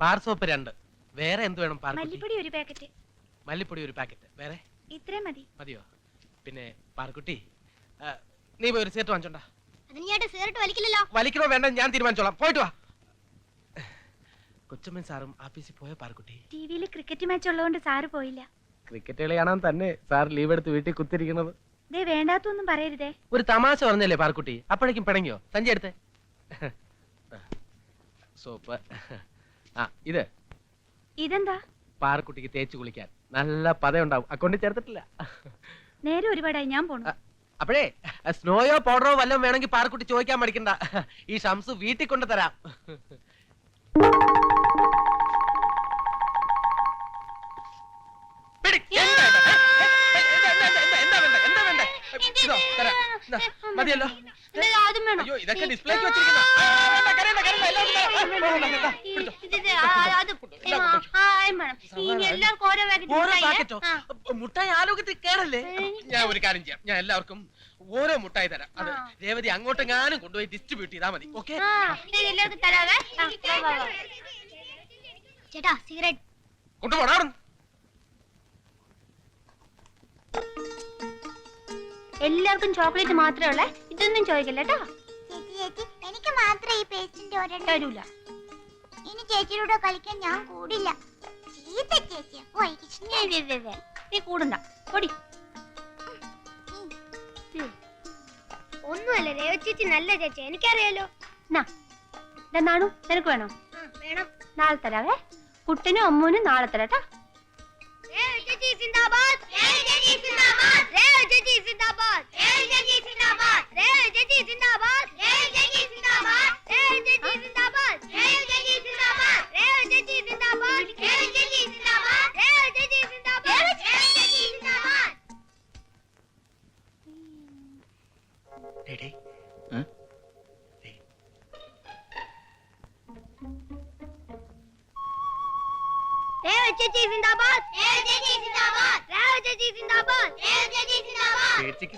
Bar soap രണ്ട്. വേറെ എന്ത് വേണം പാർക്കുട്ടി? മല്ലിപ്പൊടി ഒരു പാക്കറ്റ്. മല്ലിപ്പൊടി ഒരു പാക്കറ്റ്. വേറെ? ഇത്രയും മതി. മതിയോ? പിന്നെ പാർക്കുട്ടി നീ പോയി ഒരു സീറ്റ് വാങ്ങിച്ചോണ്ടാ. വലിക്കണോ വേണ്ട ഞാൻ തീരുമാനിച്ചോളാം. പോയിട്ട് വാ. കൊച്ചമ്മൻ സാറും ആഫീസിൽ പോയ പാർക്കുട്ടി? ടിവിയിൽ ക്രിക്കറ്റ് മാച്ച് ഉള്ളതുകൊണ്ട് സാറ് പോയില്ല. ക്രിക്കറ്റ് കളി തന്നെ? സാർ ലീവ് എടുത്ത് വീട്ടിൽ കുത്തിരിക്കുന്നത്. ദേ വേണ്ടാത്തൊന്നും പറയരുതേ. ഒരു തമാശ പറഞ്ഞല്ലേ പാർക്കുട്ടി അപ്പോഴേക്കും പിണങ്ങിയോ? സഞ്ചി എടുത്തേ. സോപ്പ്. ആ ഇത്. ഇതെന്താ? പാർക്കുട്ടിക്ക് തേച്ച് കുളിക്കാൻ. നല്ല പതയുണ്ടാവും. അക്കൗണ്ടിൽ ചേർത്തിട്ടില്ല. നേരെ ഒരുപാടായി ഞാൻ പോണു. അപ്പോഴേ സ്നോയോ പൗഡറോ വല്ലതും വേണമെങ്കിൽ പാർക്കുട്ടി ചോദിക്കാൻ മടിക്കണ്ട. ഈ ഷംസ് വീട്ടിൽ കൊണ്ട് തരാം ഇല്ലല്ലോ അയ്യോ മുട്ടായി ആലോകത്തിൽ കേറല്ലേ? ഞാൻ ഒരു കാര്യം ചെയ്യാം. ഞാൻ എല്ലാവർക്കും ഓരോ മുട്ടായി തരാം. അത് രേവതി അങ്ങോട്ട് ഞാനും കൊണ്ടുപോയി ഡിസ്ട്രിബ്യൂട്ട് ചെയ്താൽ മതി. ഓക്കെ ചേട്ടാ സിഗരറ്റ് എല്ലാവർക്കും ചോക്ലേറ്റ് മാത്രമേ ഉള്ളേ? ഇതൊന്നും ചോദിക്കല്ല കേട്ടോ. ചേച്ചി ചേച്ചി എനിക്ക് മാത്രം ഈ പേസ്റ്റിന്റെ ഒരെണ്ണം തരൂല. ഇനി ചേച്ചിയുടെ കളിക്കാൻ ഞാൻ കൂടില്ല. ചീത്ത ചേച്ചി. നീ കൂടണ്ട പൊടി. ഒന്നുമല്ല രേവ ചേച്ചി നല്ല ചേച്ചി. എനിക്കറിയാലോ. നാണു നിനക്ക് വേണോ? വേണം. നാളെ തരാവേ. കുട്ടനും അമ്മൂനും നാളെ തരാട്ടാ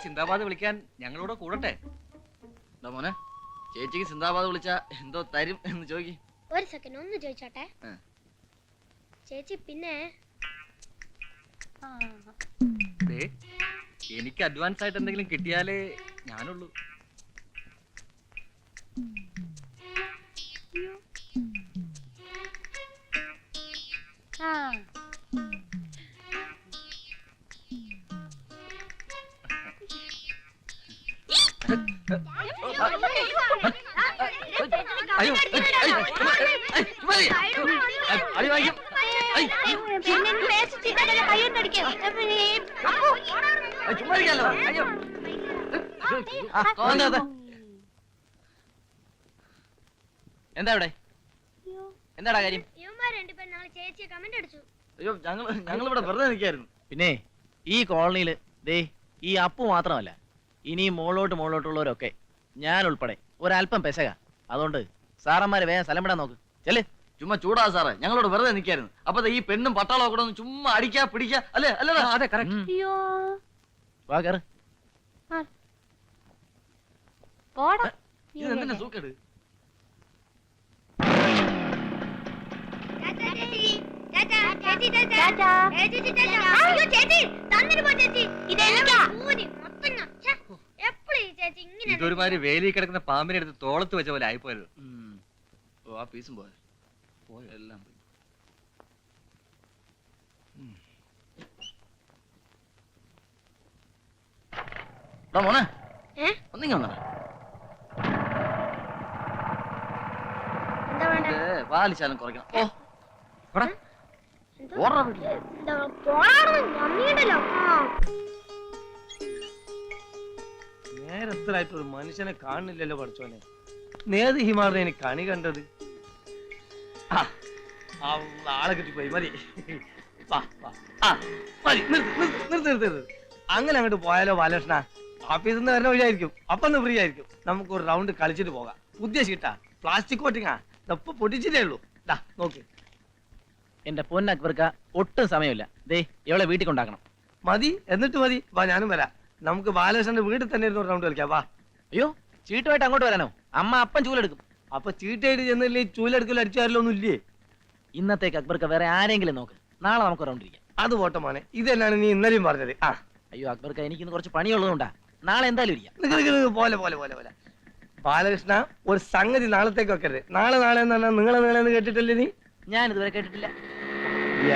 സിന്ദാബാദ് വിളിക്കാൻ ഞങ്ങളോട് കൂടട്ടെ എന്താ മോനെ ചേച്ചിക്ക് സിന്ദാബാദ് വിളിച്ച എന്തോ തരും എന്ന് ചോദിക്കും. ഒരു സെക്കൻഡ് ഒന്ന് ചോദിച്ചോട്ടെ? ആ. ചേച്ചി പിന്നെ ദേ, എനിക്ക് അഡ്വാൻസ് ആയിട്ട് എന്തെങ്കിലും കിട്ടിയാലേ ഞാനുള്ളൂ. അയ്യോ എന്താ ഇവിടെ എന്താടാ കാര്യം അയ്യോ ഞങ്ങൾ ഞങ്ങൾ ഇവിടെ വെറുതെ നിൽക്കായിരുന്നു പിന്നെ ഈ കോളനിയിൽ ദേ ഈ അപ്പു മാത്രമല്ല ഇനി മോളോട്ട് മോളോട്ടുള്ളവരൊക്കെ ഞാൻ ഉൾപ്പെടെ ഒരല്പം പെശക. അതുകൊണ്ട് സാറന്മാര് വേഗം സ്ഥലം വിടാൻ നോക്ക്. ചെല്ലേ. ചുമ്മാ ചൂടാ സാറേ. ഞങ്ങളോട് വെറുതെ നിൽക്കായിരുന്നു. അപ്പൊ ഈ പെണ്ണും പട്ടാളം കൂടെ ഒന്ന് ചുമ്മാ അടിക്കാ പിടിക്കാ. അല്ലേ? അല്ലേ അതെ കറക്റ്റ് ചേച്ചി അയ്യോ. വാ കേറ്. പോടാ. ചേച്ചി ചേച്ചി സൂക്കേട്? ചേച്ചി ചേച്ചി ചേച്ചി ചേച്ചി ചേച്ചി. ചേച്ചി ചേച്ചി ചേച്ചി. ചേച്ചി ചേച്ചി ചേച്ചി ചേച്ചി. ചേച്ചി ചേച്ചി ഇങ്ങനെ ഇതൊരുമാതിരി വേലി കിടക്കുന്ന പാമ്പിനെ എടുത്ത് തോളത്ത് വെച്ച പോലെ ആയിപ്പോയത്. ഓ ആ പീസും പോയ പോയോ? എല്ലാം പോയി. മോനെ? ഒന്നിങ്ങ വന്നടാ. എന്താ വേണ്ടേ? പാലിശാലം കുറയ്ക്കണം. ഓ? ഓടറാ വീട്ടിൽ. നേരത്തിലായിട്ട് ഒരു മനുഷ്യനെ കാണുന്നില്ലല്ലോ പഠിച്ചോനെ നേത് ഹിമാറിനെ എനിക്ക് കണി കണ്ടത്? ആ, ആളെ കിട്ടിപ്പോയി മതി. അങ്ങനെ അങ്ങോട്ട് പോയാലോ ബാലകൃഷ്ണ? ഓഫീസിൽ നിന്ന് വരുന്ന വഴിയായിരിക്കും. അപ്പൊ ഒന്ന് ഫ്രീ ആയിരിക്കും. നമുക്ക് ഒരു റൗണ്ട് കളിച്ചിട്ട് പോകാം. ഷീട്ടാ പ്ലാസ്റ്റിക് കോട്ടിങ്ങാ ഇതപ്പൊ പൊട്ടിച്ചിട്ടേ ഉള്ളൂ. ദാ നോക്ക്. എന്റെ പൊന്നക്ക് ഒട്ടും സമയമില്ല. ദേ ഇവളെ വീട്ടിൽ കൊണ്ടാക്കണം. മതി എന്നിട്ട് മതി. വാ ഞാനും വരാം. നമുക്ക് ബാലകൃഷ്ണന്റെ വീട്ടിൽ തന്നെ ഇരുന്ന് റൗണ്ട് കളിക്കാം. വാ. അയ്യോ ചീട്ടുമായിട്ട് അങ്ങോട്ട് വരാനോ അമ്മ അപ്പൻ ചൂലെടുക്കും. അപ്പൊ ചീട്ടായിട്ട് ചെന്നില്ലേ ചൂലെടുക്കൽ അടിച്ചാരലൊന്നും ഇല്ലേ ഇന്നത്തേക്ക് അക്ബർക്ക് വേറെ ആരെങ്കിലും നോക്ക്. നാളെ നമുക്ക് റൗണ്ട് ഇരിക്കാം. അത് പോട്ടെ മോനെ. ഇത് തന്നെയാണ് നീ ഇന്നലെയും പറഞ്ഞത്. ആ. അയ്യോ അക്ബർക്ക് എനിക്കിന്ന് കുറച്ച് പണിയുള്ളതുകൊണ്ടാ. നാളെ എന്തായാലും ഇരിക്കാം. നിക്ക് നിക്ക് നിക്ക്. പോലെ പോലെ പോലെ പോലെ. ബാലകൃഷ്ണ ഒരു സംഗതി നാളത്തേക്ക് വെക്കരുത്. നാളെ നാളെ എന്ന് പറഞ്ഞാൽ നിങ്ങളെ നിങ്ങളെ എന്ന് കേട്ടിട്ടില്ലേ നീ? ഞാൻ ഇതുവരെ കേട്ടിട്ടില്ല.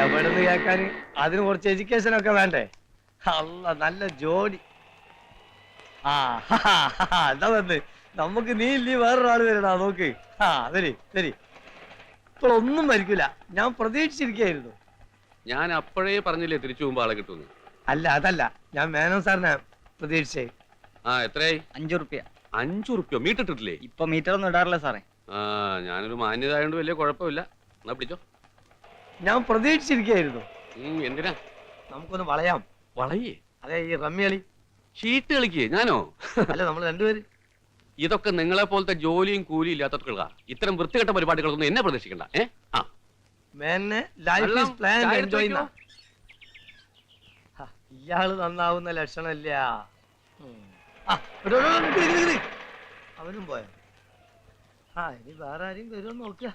എവിടെ നിന്ന് കേൾക്കാൻ? അതിന് കുറച്ച് എഡ്യൂക്കേഷൻ ഒക്കെ വേണ്ടേ? അല്ല നല്ല ജോഡി ആ വന്ന്? നമുക്ക് നീ ഇല്ലേ വേറൊരാൾ വരണാ നോക്ക്. ആ വരി ശരി ഇപ്പോൾ ഒന്നും മരിക്കില്ല ഞാൻ പ്രതീക്ഷിച്ചിരിക്കുന്നു ഞാൻ അപ്പോഴേ പറഞ്ഞില്ലേ തിരിച്ചു പോകുമ്പോ ആളെ കിട്ടുമെന്ന്. അല്ല അതല്ല. ഞാൻ മേനോ സാറിനെ പ്രതീക്ഷിച്ചേ. ആ എത്രയായി? അഞ്ചു റുപ്യ. അഞ്ചു റുപ്യോ? മീറ്റിട്ടിട്ടില്ലേ ഇപ്പൊ മീറ്റർ ഒന്നും ഇടാറില്ല സാറേ. ആ ഞാനൊരു മാന്യത ആയതുകൊണ്ട് വലിയ കുഴപ്പമില്ല. എന്നാ പിടിച്ചോ. ഞാൻ പ്രതീക്ഷിച്ചിരിക്കുന്നു എന്തിനാ? നമുക്കൊന്ന് വളയാം. വളയേ? അതെ ഈ റമ്മി കളി. ഷീട്ട് കളിക്കേ ഞാനോ? അല്ല നമ്മൾ രണ്ടുപേര്. ഇതൊക്കെ നിങ്ങളെ പോലത്തെ ജോലിയും കൂലിയും ഇല്ലാത്തവർക്കുള്ള ഇത്തരം വൃത്തികെട്ട പരിപാടികളൊന്നും എന്നെ പ്രതീക്ഷിക്കണ്ട ഏ? ആ. മേനെ ലൈഫ് വെള്ളം, ഈസ് പ്ലാൻ ചായ എൻജോയ് എടുത്ത് ഇയാൾ നന്നാവുന്ന ലക്ഷണമില്ല. ഉം. ആ, എടോ, എടോ, നിക്ക്, നിക്ക്, നിക്ക്, നിക്ക്. അവനും പോയോ? ആ ഇനി വേറെ ആരെയും വരുമോ നോക്കുക.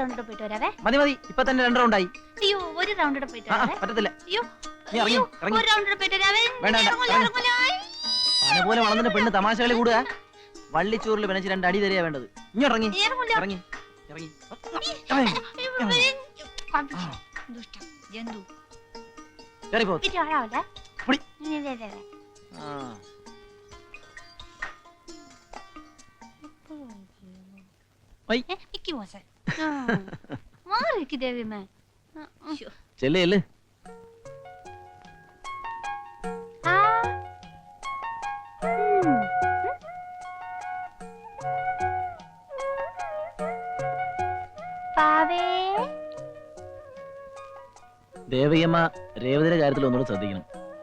റൗണ്ട് കൂടെ പോയിട്ട് വരാവേ മതി മതി ഇപ്പൊ തന്നെ രണ്ട് റൗണ്ടായി അയ്യോ ഒരു റൗണ്ട് കൂടെ പോയിട്ട് വരാവേ പറ്റത്തില്ല അയ്യോ നീ ഇറങ്ങി, അയ്യോ, ഇറങ്ങി. ഒരു റൗണ്ട് കൂടെ പോയിട്ട് വരാവേ വേണ്ട, വേണ്ട, ഇറങ്ങൂല, ഇറങ്ങി. ഇറങ്ങൂല. പന പോലെ വളർന്നിട്ട് പെണ്ണ് തമാശകളി കൂടുക വള്ളിച്ചോറിൽ പിണച്ച് രണ്ട് അടി തരിക വേണ്ടത് ഇനി ഇറങ്ങി ഇറങ്ങൂല. ഇറങ്ങി ഇറങ്ങി അയ്യോ. ദുഷ്ടൻ, ജന്തു. ആളാവല്ലേ? പൊടി. ആ ഏ, മോശം. ഇക്ക് ദേവിയമ്മേ. ചെല്ല് രേവതിയുടെ കാര്യത്തിൽ ഒന്നുകൂടെ ശ്രദ്ധിക്കണം.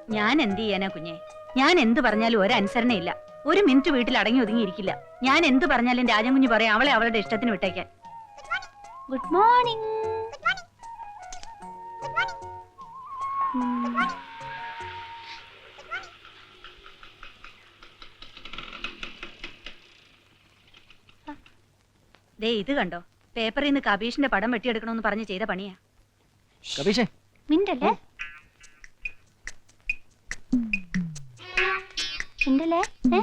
ഞാൻ എന്ത് ചെയ്യാനാ കുഞ്ഞെ? ഞാൻ എന്ത് പറഞ്ഞാലും ഒരനുസരണയില്ല. ഒരു മിനിറ്റ് വീട്ടിൽ അടങ്ങി ഒതുങ്ങിയിരിക്കില്ല. ഞാൻ എന്ത് പറഞ്ഞാലും രാജൻ പറയാം പറയും അവളെ അവളുടെ ഇഷ്ടത്തിന് വിട്ടേക്കാൻ. ഗുഡ് മോർണിംഗ് ദേ ഇത് കണ്ടോ? പേപ്പറിൽ നിന്ന് കബീഷിന്റെ പടം വെട്ടിയെടുക്കണമെന്ന് പറഞ്ഞ് ചെയ്ത പണിയാ. കബീഷേ. മിണ്ടല്ലേ? മിണ്ടല്ലേ? ഏ?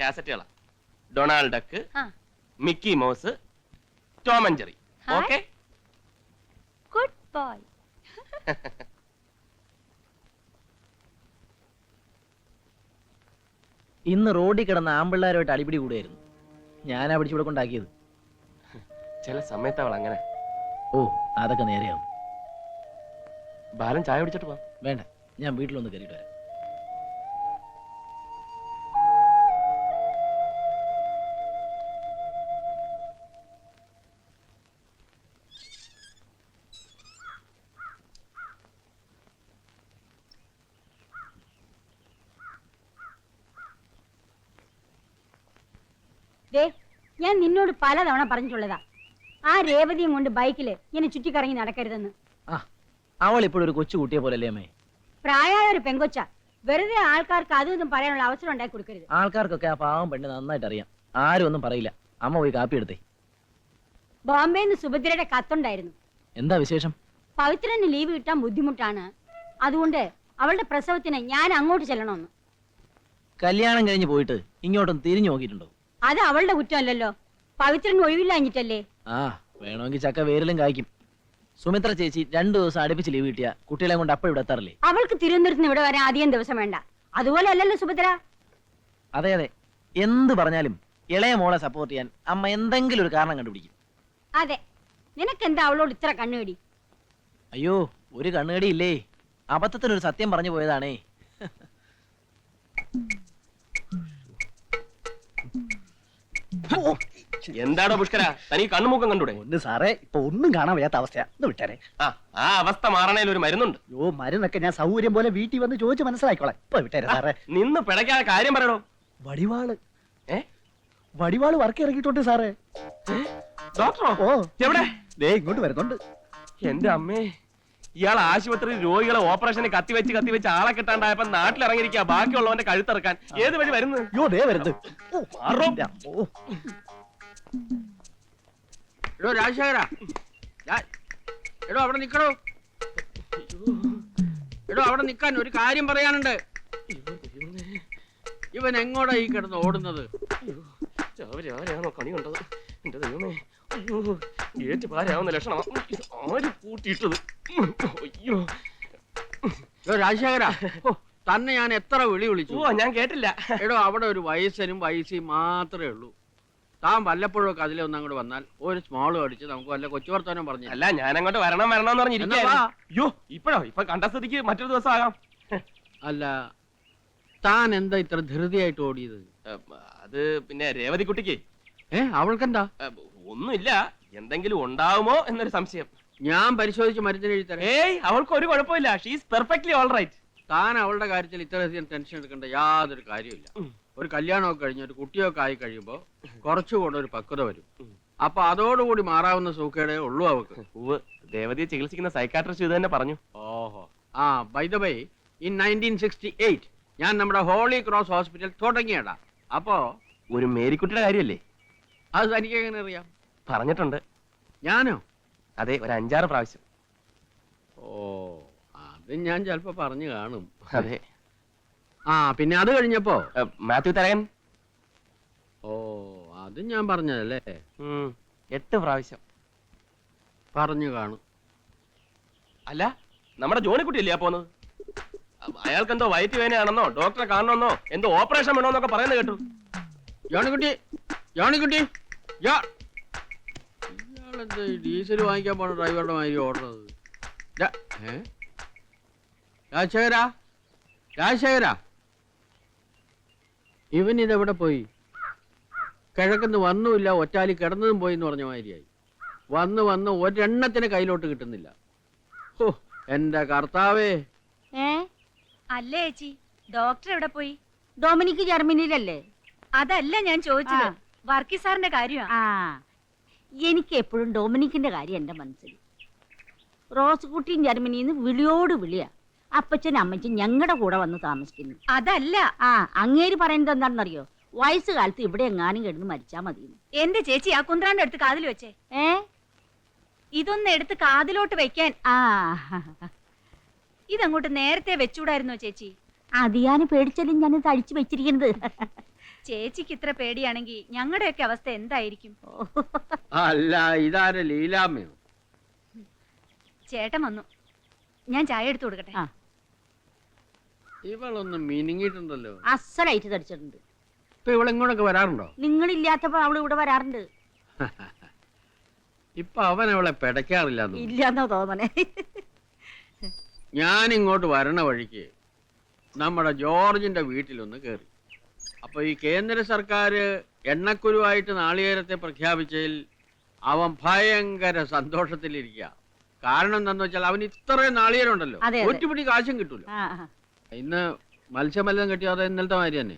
കാസറ്റുകളാ Donald Duck. Mickey Mouse Tom and Jerry. Okay? Good boy. ഇന്ന് റോഡിൽ കിടന്ന ആമ്പിള്ളാരുമായിട്ട് അടിപിടി കൂടുമായിരുന്നു ഞാനാ പിടിച്ചിവിടെ കൊണ്ടാക്കിയത്. ചില സമയത്ത് അവൾ അങ്ങനെ. ഓ അതൊക്കെ നേരെയാവും. ബാലൻ ചായ കുടിച്ചിട്ട് പോവാം വേണ്ട ഞാൻ വീട്ടിലൊന്ന് കയറിയിട്ട് വരാം. ദേ ഞാൻ നിന്നോട് പലതവണ പറഞ്ഞിട്ടുള്ളതാ. ആ രേവതിയും കൊണ്ട് ബൈക്കിൽ ഇങ്ങനെ ചുറ്റിക്കറങ്ങി നടക്കരുതെന്ന്. അവൾ ഇപ്പോഴും ഒരു കൊച്ചു കുട്ടിയെ പോലല്ലേ അമ്മേ? പ്രായമായ ഒരു പെങ്കൊച്ച. വെറുതെ ആൾക്കാർക്ക് അതും ഇതും പറയാനുള്ള അവസരം ഉണ്ടാക്കി കൊടുക്കരുത്. ആൾക്കാർക്കൊക്കെ ആ പാവം പെണ്ണ് നന്നായിട്ട് അറിയാം. ആരും ഒന്നും പറയില്ല. അമ്മ പോയി കാപ്പി എടുത്തേ. ബോംബെന്ന് സുഭദ്രയുടെ കത്തുണ്ടായിരുന്നു. എന്താ വിശേഷം? പവിത്രന് ലീവ് കിട്ടാൻ ബുദ്ധിമുട്ടാണ്. അതുകൊണ്ട് അവളുടെ പ്രസവത്തിന് ഞാൻ അങ്ങോട്ട് ചെല്ലണമെന്ന്. കല്യാണം കഴിഞ്ഞ് പോയിട്ട് ഇങ്ങോട്ടൊന്ന് തിരിഞ്ഞു നോക്കിയിട്ടുണ്ടോ? അത് അവളുടെ കുറ്റമല്ലല്ലോ. പവിത്രൻ ഒഴിവില്ലാഞ്ഞിട്ടല്ലേ? ആ വേണമെങ്കിൽ ചക്ക വേരിലും കായ്ക്കും. സുമിത്ര ചേച്ചി രണ്ടു ദിവസം അടുപ്പിച്ച് ലീവ് കിട്ടിയ കുട്ടികളെ കൊണ്ട് അപ്പൊ ഇവിടെ എത്താറില്ലേ? അവൾക്ക് തിരുവനന്തപുരത്ത് നിന്ന് ഇവിടെ വരാൻ അധികം ദിവസം വേണ്ട. അതുപോലെ അല്ലല്ലോ സുഭദ്ര അതെ അതെ. എന്ത് പറഞ്ഞാലും ഇളയ മോളെ സപ്പോർട്ട് ചെയ്യാൻ അമ്മ എന്തെങ്കിലും ഒരു കാരണം കണ്ടുപിടിക്കും. അതെ. നിനക്കെന്താ അവളോട് ഇത്ര കണ്ണുകടി? അയ്യോ ഒരു കണ്ണുകടി ഇല്ലേ? അബദ്ധത്തിനൊരു സത്യം പറഞ്ഞു പോയതാണേ. എന്താടോ പുഷ്കര? തനി കണ്ണുമുക്കം കണ്ടൂടെ? ഒന്ന് സാറേ ഇപ്പൊ ഒന്നും കാണാൻ വയ്യാത്ത അവസ്ഥയാ. ഒന്ന് വിട്ടാരെ. ആ ആ അവസ്ഥ മാറണേൽ ഒരു മരുന്നുണ്ട്. യോ മരുന്നൊക്കെ ഞാൻ സൗകര്യം പോലെ വീട്ടിൽ വന്ന് ചോദിച്ചു മനസ്സിലാക്കിക്കോളാം. ഇപ്പൊ വിട്ടേരെ സാറേ. നിന്ന് പിടയ്ക്കാതെ കാര്യം പറയണോ വടിവാൾ. ഏ? വടിവാൾ വർക്ക് ഇറങ്ങിയിട്ടുണ്ട് സാറേ ഡോക്ടറോ? ഓ. എവിടെ? ദേ ഇങ്ങോട്ട് വരുന്നുണ്ട്. എന്റെ അമ്മേ. ഇയാൾ ആശുപത്രി രോഗികളെ ഓപ്പറേഷന് കത്തി വെച്ച് ആളെ കിട്ടാണ്ടായപ്പോ നാട്ടിലിറങ്ങിയിരിക്കുക ബാക്കിയുള്ളവന്റെ കഴുത്തിറക്കാൻ. ഏത് വഴി വരുന്നു യോ ദേ വരുന്നത്. എടോ രാജശേഖര. എടോ അവിടെ നിൽക്കാൻ എടോ അവിടെ നിക്കാൻ ഒരു കാര്യം പറയാനുണ്ട്. ഇവൻ എങ്ങോട്ടാ ഈ കിടന്ന് ഓടുന്നത്? രാവിലെ ആരെയാണോ കണി കണ്ടത്? എന്റെ ദൈവമേ. അയ്യോ ഏറ്റ് ലക്ഷണം. ആര് കൂട്ടിയിട്ടത് രാജശേഖര തന്നെ ഞാൻ എത്ര വിളി വിളിച്ചു. ഓ ഞാൻ കേട്ടില്ല. എടോ അവിടെ ഒരു വയസ്സനും വയസ്സി മാത്രമേ ഉള്ളൂ. താൻ വല്ലപ്പോഴും ഒക്കെ അതിലെ ഒന്ന് അങ്ങോട്ട് വന്നാൽ ഒരു സ്മോൾ അടിച്ച് നമുക്ക് വല്ല കൊച്ചു വർത്തമാനം പറഞ്ഞു അല്ല ഞാൻ അങ്ങോട്ട് വരണം വരണം എന്ന് അയ്യോ ഇപ്പഴോ? ഇപ്പൊ കണ്ട സ്ഥിതിക്ക് മറ്റൊരു ദിവസം ആകാം. അല്ല താൻ എന്താ ഇത്ര ധൃതിയായിട്ട് ഓടിയത്? അത് പിന്നെ രേവതി കുട്ടിക്ക് ഏ അവൾക്കെന്താ? ഒന്നുമില്ല. എന്തെങ്കിലും ഉണ്ടാവുമോ എന്നൊരു സംശയം. ഞാൻ പരിശോധിച്ച് മരുന്നിന് എഴുതി തരാം. ഏയ് അവൾക്ക് ഒരു കുഴപ്പമില്ല. ഷീസ് പെർഫെക്റ്റ്ലി ഓൾ റൈറ്റ് താൻ അവളുടെ കാര്യത്തിൽ ഇത്രയധികം ടെൻഷൻ എടുക്കേണ്ട യാതൊരു കാര്യമില്ല ഒരു കല്യാണമൊക്കെ കഴിഞ്ഞ് ഒരു കുട്ടിയൊക്കെ ആയി കഴിയുമ്പോൾ കുറച്ചുകൂടെ ഒരു പക്വത വരും. അപ്പൊ അതോടുകൂടി മാറാവുന്ന സൂക്കേടേ ഉള്ളൂ അവക്ക് ദേവതയെ ചികിത്സിക്കുന്ന സൈക്കാട്രിസ്റ്റ് ഇത് തന്നെ പറഞ്ഞു. ഓഹോ. ആ by the by in nineteen sixty eight ഞാൻ നമ്മുടെ ഹോളി ക്രോസ് ഹോസ്പിറ്റൽ തുടങ്ങിയടാ അപ്പോ ഒരു മേരിക്കുട്ടിയുടെ കാര്യമല്ലേ? അത് തനിക്ക് എങ്ങനെ അറിയാം? പറഞ്ഞിട്ടുണ്ട്. ഞാനോ? അതെ ഒരു അഞ്ചാറ് പ്രാവശ്യം. ഓ അത് ഞാൻ ചിലപ്പോ പറഞ്ഞു കാണും. അതെ. ആ പിന്നെ അത് കഴിഞ്ഞപ്പോ? ഏ, മാത്യു തരകൻ? ഓ അത് ഞാൻ പറഞ്ഞതല്ലേ? ഉം, എട്ട് പ്രാവശ്യം. പറഞ്ഞു കാണും. അല്ല നമ്മുടെ ജോണിക്കുട്ടി ഇല്ലേ പോന്നത്? അയാൾക്ക് എന്തോ വയറ്റ് വേനയാണെന്നോ ഡോക്ടറെ കാണണമെന്നോ എന്തോ ഓപ്പറേഷൻ വേണമെന്നൊക്കെ പറയുന്നത് കേട്ടു. ജോണിക്കുട്ടി ജോണിക്കുട്ടി യാ ഡീസൽ വാങ്ങിക്കാൻ പോണ ഡ്രൈവറുടെ മാതിരി ഓടുന്നത്? രാജശേഖരാ? രാജശേഖരാ? ഇവൻ ഇതെവിടെ പോയി? കിഴക്കുന്ന് വന്നുമില്ല ഒറ്റാലി കിടന്നതും പോയി എന്ന് പറഞ്ഞ മാതിരിയായി. വന്ന് വന്ന് ഒരെണ്ണത്തിന് കയ്യിലോട്ട് കിട്ടുന്നില്ല. ഓ എന്റെ കർത്താവേ. ഏ? അല്ലേ ചേച്ചി ഡോക്ടർ എവിടെ പോയി? ഡൊമിനിക്ക് ജർമ്മനിയിലല്ലേ? അതല്ല ഞാൻ ചോദിച്ചത്. വർക്കി സാറിന്റെ കാര്യമാണ് ആ. എനിക്ക് എപ്പോഴും ഡൊമിനിക്കിന്റെ കാര്യം എന്റെ മനസ്സിൽ. റോസ് കുട്ടിയും ജർമ്മനിയിൽ നിന്ന് വിളിയോട് വിളിയാ. അപ്പച്ചൻ അമ്മച്ചൻ ഞങ്ങളുടെ കൂടെ വന്ന് താമസിക്കുന്നു. അതല്ല. ആ അങ്ങേര് പറയുന്നത് എന്താണെന്നറിയോ? വയസ്സ് കാലത്ത് ഇവിടെ എങ്ങാനും കിടന്ന് മരിച്ചാ മതി എന്റെ ചേച്ചി ആ കുന്ത്രാണ്ട് എടുത്ത് കാതിൽ വെച്ചേ. ഏ? ഇതൊന്ന് എടുത്ത് കാതിലോട്ട് വെക്കാൻ. ആ. ഇതങ്ങോട്ട് നേരത്തെ വെച്ചൂടായിരുന്നോ ചേച്ചി? അത് ഞാൻ പേടിച്ചാലും ഞാൻ തടിച്ചു വെച്ചിരിക്കുന്നത്. ചേച്ചിക്ക് ഇത്ര പേടിയാണെങ്കിൽ ഞങ്ങളുടെയൊക്കെ അവസ്ഥ എന്തായിരിക്കും? അല്ല ഇതാര ലീലാമ്മയോ? ചേട്ടൻ വന്നു. ഞാൻ ചായ എടുത്തു കൊടുക്കട്ടെ? ആ. ഇവളൊന്ന് മിനിങ്ങിയിട്ടുണ്ടല്ലോ. അസലായിട്ട് തടിച്ചിട്ടുണ്ട്. ഇപ്പൊ ഇവളെങ്ങോട്ടൊക്കെ വരാറുണ്ടോ? നിങ്ങളില്ലാത്തപ്പോ അവൾ ഇവിടെ വരാറുണ്ട്. ഇപ്പൊ അവൻ അവളെ പെടയ്ക്കാറില്ല ഇല്ലാന്നോ തോന്നണേ. ഞാൻ ഇങ്ങോട്ട് വരണ വഴിക്ക് നമ്മുടെ ജോർജിന്റെ വീട്ടിലൊന്ന് കയറി അപ്പൊ ഈ കേന്ദ്ര സർക്കാർ എണ്ണക്കുരുവായിട്ട് നാളികേരത്തെ പ്രഖ്യാപിച്ചതിൽ അവൻ ഭയങ്കര സന്തോഷത്തിലിരിക്കുക കാരണം എന്താന്ന് വെച്ചാൽ അവന് ഇത്രയും നാളികേരം ഉണ്ടല്ലോ അതെ, അതെ. ഒറ്റപ്പിടി കാശും കിട്ടൂല. ഇന്ന് മത്സ്യമല്ലം കിട്ടിയാതെ ഇന്നലത്തെ മാതിരി തന്നെ